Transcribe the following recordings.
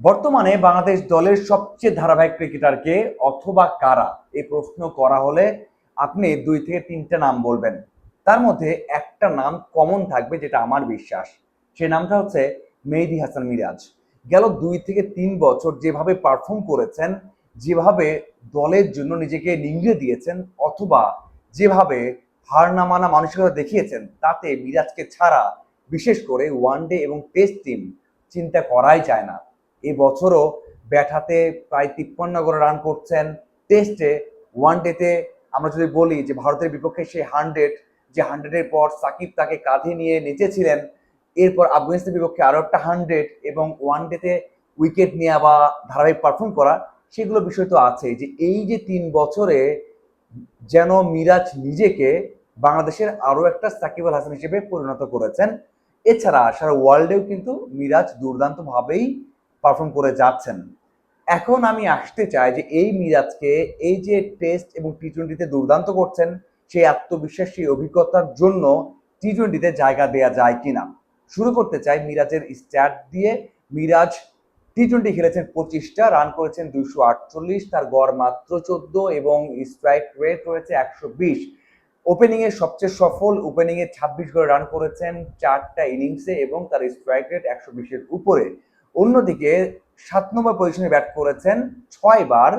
বর্তমানে বাংলাদেশ দলের সবচেয়ে ধারাবাহিক ক্রিকেটারকে অথবা কারা? এই প্রশ্ন করা হলে আপনি দুই থেকে তিনটা নাম বলবেন। তার মধ্যে একটা নাম কমন থাকবে যেটা আমার বিশ্বাস। সেই নামটা হচ্ছে মেহেদি হাসান মিরাজ। গেল দুই থেকে তিন বছর যেভাবে পারফর্ম করেছেন, যেভাবে দলের জন্য নিজেকে নিংড়ে দিয়েছেন, অথবা যেভাবে হার না মানা মানসিকতা দেখিয়েছেন, তাতে মিরাজকে ছাড়া বিশেষ করে ওয়ানডে এবং টেস্ট টিম চিন্তা করাই যায় না। এই বছরও ব্যাট হাতে প্রায় তিপ্পান্ন করে রান করছেন। টেস্টে ওয়ান ডেতে আমরা যদি বলি যে ভারতের বিপক্ষে সেই হান্ড্রেড যে হান্ড্রেডের পর সাকিব তাকে কাঁধে নিয়ে নেচেছিলেন, এরপর আফগানিস্তানের বিপক্ষে আরও একটা হান্ড্রেড এবং ওয়ান ডেতে উইকেট নেওয়া বা ধারাবাহিক পারফর্ম করা, সেগুলো বিষয় তো আছে যে এই যে তিন বছরে যেন মিরাজ নিজেকে বাংলাদেশের আরও একটা সাকিব আল হাসান হিসেবে পরিণত করেছেন। এছাড়া সারা ওয়ার্ল্ডেও কিন্তু মিরাজ দুর্দান্তভাবেই পারফর্ম করে যাচ্ছেন। এখন আমি আসতে চাই যে এই মিরাজকে, এই যে টেস্ট এবং টি টোয়েন্টিতে দুর্দান্ত করছেন, সেই আত্মবিশ্বাস অভিজ্ঞতার জন্য টি টোয়েন্টিতে জায়গা দেওয়া যায় কিনা? শুরু করতে চাই মিরাজের স্ট্যাট দিয়ে। মিরাজ টি টোয়েন্টি খেলেছেন পঁচিশটা রান করেছেন দুইশো আটচল্লিশ, তার গড় মাত্র চোদ্দ এবং স্ট্রাইক রেট রয়েছে একশো বিশ। ওপেনিং এর সবচেয়ে সফল ওপেনিং এ ছাব্বিশ করে রান করেছেন চারটা ইনিংসে এবং তার স্ট্রাইক রেট একশো বিশের উপরে। অন্যদিকে সাত নম্বর পজিশনে ব্যাট করেছেন ছয় বার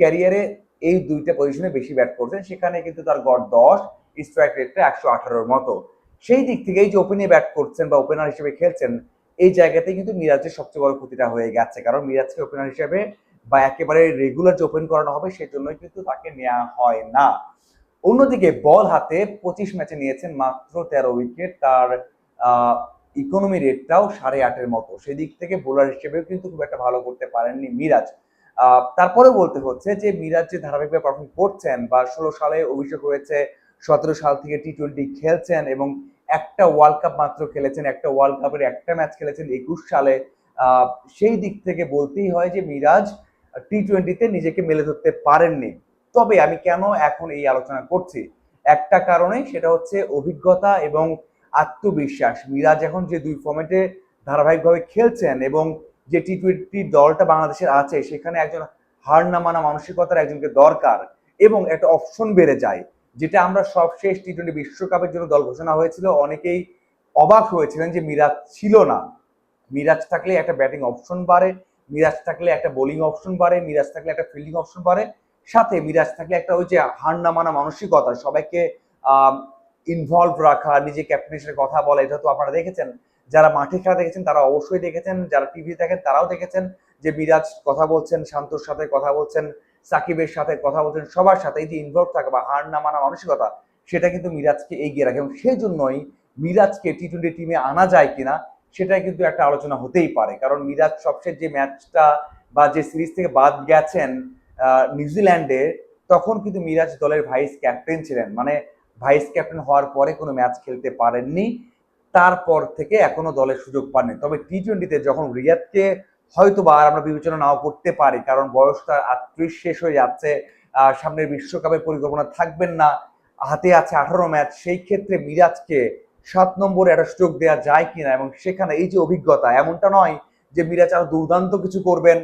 ক্যারিয়ারে এই দুইটা পজিশনে বেশি ব্যাট করেছেন। সেখানে কিন্তু তার গড় দশ স্ট্রাইক রেটটা একশো আঠারোর মতো। সেই দিক থেকে এই যে ওপেনে ব্যাট করছেন বা ওপেনার হিসেবে খেলছেন, এই জায়গাতে কিন্তু মিরাজের সবচেয়ে বড় ক্ষতিটা হয়ে গেছে। কারণ মিরাজকে ওপেনার হিসেবে বা একেবারে রেগুলার যে ওপেন করানো হবে সেজন্যই কিন্তু তাকে নেওয়া হয় না। অন্যদিকে বল হাতে পঁচিশ ম্যাচে নিয়েছেন মাত্র তেরো উইকেট তার ইকোনমি রেটটাও সাড়ে আটের মতো। সেদিক থেকে বোলার হিসেবেও কিন্তু খুব একটা ভালো করতে পারেননি মিরাজ। তারপরে বলতে হচ্ছে যে মিরাজ যে ধারাবাহিকভাবে পারফর্ম করছেন বা ষোলো সালে অভিষেক হয়েছে, সতেরো সাল থেকে টি টোয়েন্টি খেলছেন এবং একটা ওয়ার্ল্ড কাপ মাত্র খেলেছেন, একটা ওয়ার্ল্ড কাপের একটা ম্যাচ খেলেছেন একুশ সালে সেই দিক থেকে বলতেই হয় যে মিরাজ টি টোয়েন্টিতে নিজেকে মেলে ধরতে পারেননি। তবে আমি কেন এখন এই আলোচনা করছি? একটা কারণে সেটা হচ্ছে অভিজ্ঞতা এবং আত্মবিশ্বাস। মিরাজ এখন যে দুই ফর্মেটে ধারাবাহিকভাবে খেলছেন এবং যে টি টোয়েন্টি দলটা বাংলাদেশের আছে, সেখানে একজন হার না মানা মানসিকতার একজনকে দরকার এবং একটা অপশন বেড়ে যায়, যেটা আমরা সব শেষ টি টোয়েন্টি বিশ্বকাপের জন্য দল ঘোষণা হয়েছিল। অনেকেই অবাক হয়েছিলেন যে মিরাজ ছিল না। মিরাজ থাকলে একটা ব্যাটিং অপশন বাড়ে, মিরাজ থাকলে একটা বোলিং অপশন বাড়ে, মিরাজ থাকলে একটা ফিল্ডিং অপশন বাড়ে। সাথে মিরাজ থাকলে একটা ওই যে হার না মানা মানসিকতা, সবাইকে ইনভলভ রাখা, নিজে ক্যাপ্টেন হিসেবে কথা বলা, এটা তো আপনারা দেখেছেন। যারা মাঠে খেলা দেখেছেন, তারা অবশ্যই দেখেছেন। যারা টিভি দেখেন, তারাও দেখেছেন যে মিরাজ কথা বলছেন, শান্তর সাথে কথা বলছেন, সাকিবের সাথে কথা বলছেন, সবার সাথে এই যে ইনভলভ থাকা বা হার না মানা মানসিকতা, সেটা কিন্তু মিরাজকে এগিয়ে রাখে। এবং সেই জন্যই মিরাজকে টি টোয়েন্টি টিমে আনা যায় কিনা, সেটাই কিন্তু একটা আলোচনা হতেই পারে। কারণ মিরাজ সবশেষ যে ম্যাচটা বা যে সিরিজ থেকে বাদ গেছেন নিউজিল্যান্ডে, তখন কিন্তু মিরাজ দলের ভাইস ক্যাপ্টেন ছিলেন। মানে ভাইস ক্যাপ্টেন হওয়ার পরে কোনো ম্যাচ খেলতে পারেননি। তারপর থেকে এখনও দলের সুযোগ পাননি। তবে টি টোয়েন্টিতে যখন রিয়াদকে হয়তো বা আর আমরা বিবেচনা নাও করতে পারি, কারণ বয়স তার আটত্রিশ, শেষ হয়ে যাচ্ছে সামনের বিশ্বকাপের পরিকল্পনা থাকবেন না, হাতে আছে আঠারো ম্যাচ, সেই ক্ষেত্রে মিরাজকে সাত নম্বরে একটা সুযোগ দেওয়া যায় কিনা এবং সেখানে এই যে অভিজ্ঞতা, এমনটা নয় যে মিরাজ আরও দুর্দান্ত কিছু করবেন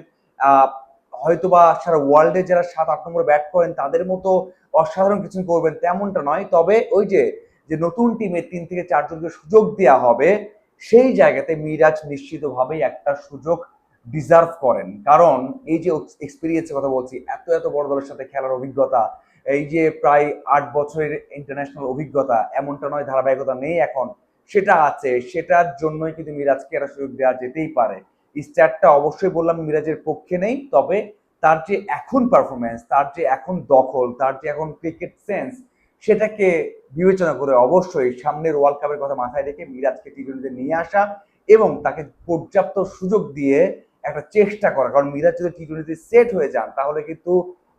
হয়তোবা সারা ওয়ার্ল্ডে যারা সাত, আট নম্বরে ব্যাট করেন, তাদের মতো অসাধারণ কিছু করবেন তেমনটা নয়। তবে ওই যে যে নতুন টিমে তিন থেকে চারজনকে সুযোগ দেওয়া হবে, সেই জায়গাতে মিরাজ নিশ্চিতভাবেই একটা সুযোগ ডিজার্ভ করেন। কারণ এই যে এক্সপিরিয়েন্সের কথা বলছি, এত এত বড় দলের সাথে খেলার অভিজ্ঞতা, এই যে প্রায় আট বছরের ইন্টারন্যাশনাল অভিজ্ঞতা, এমনটা নয়, ধারাবাহিকতা নেই এখন। সেটা আছে, সেটার জন্যই কিন্তু মিরাজকে একটা সুযোগ দেওয়া যেতেই পারে। স্ট্যাটটা অবশ্যই বললাম, মিরাজের পক্ষে নেই, তবে তার যে এখন পারফরমেন্স তার যে এখন দখল, তার যে এখন ক্রিকেট সেন্স সেটাকে বিবেচনা করে অবশ্যই সামনের ওয়ার্ল্ড কাপের কথা মাথায় রেখে মিরাজকে টি টোয়েন্টিতে নিয়ে আসা এবং তাকে পর্যাপ্ত সুযোগ দিয়ে একটা চেষ্টা করা। কারণ মিরাজ যদি টি টোয়েন্টিতে সেট হয়ে যান, তাহলে কিন্তু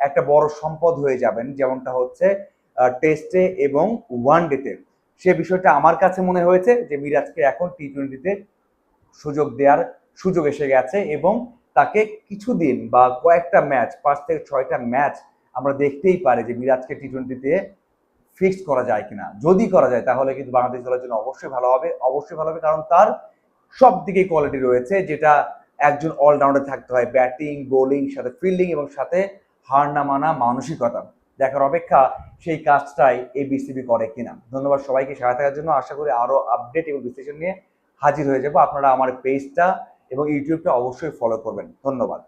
একটা বড় সম্পদ হয়ে যাবেন, যেমনটা হচ্ছে টেস্টে এবং ওয়ান ডেতে সে বিষয়টা আমার কাছে মনে হয়েছে যে মিরাজকে এখন টি টোয়েন্টিতে সুযোগ দেওয়ার সুযোগ এসে গেছে এবং তাকে কিছুদিন বা কয়েকটা ম্যাচ পাঁচ থেকে ছয়টা ম্যাচ আমরা দেখতেই পারি যে মিরাজকে টি টোয়েন্টিতে ফিক্স করা যায় কিনা। যদি করা যায়, তাহলে কিন্তু বাংলাদেশ দলের জন্য অবশ্যই ভালো হবে, অবশ্যই ভালো হবে, কারণ তার সব দিকেই কোয়ালিটি রয়েছে, যেটা একজন অলরাউন্ডার থাকতে হয়। ব্যাটিং বোলিং সাথে ফিল্ডিং এবং সাথে হার না মানা মানসিকতা। দেখার অপেক্ষা সেই কাজটাই এই বিসিবি করে কিনা। ধন্যবাদ সবাইকে, সাথে থাকার জন্য আশা করি আরও আপডেট এবং বিশ্লেষণ নিয়ে হাজির হয়ে যাব। আপনারা আমার পেজটা এবং ইউটিউবটা অবশ্যই ফলো করবেন। ধন্যবাদ।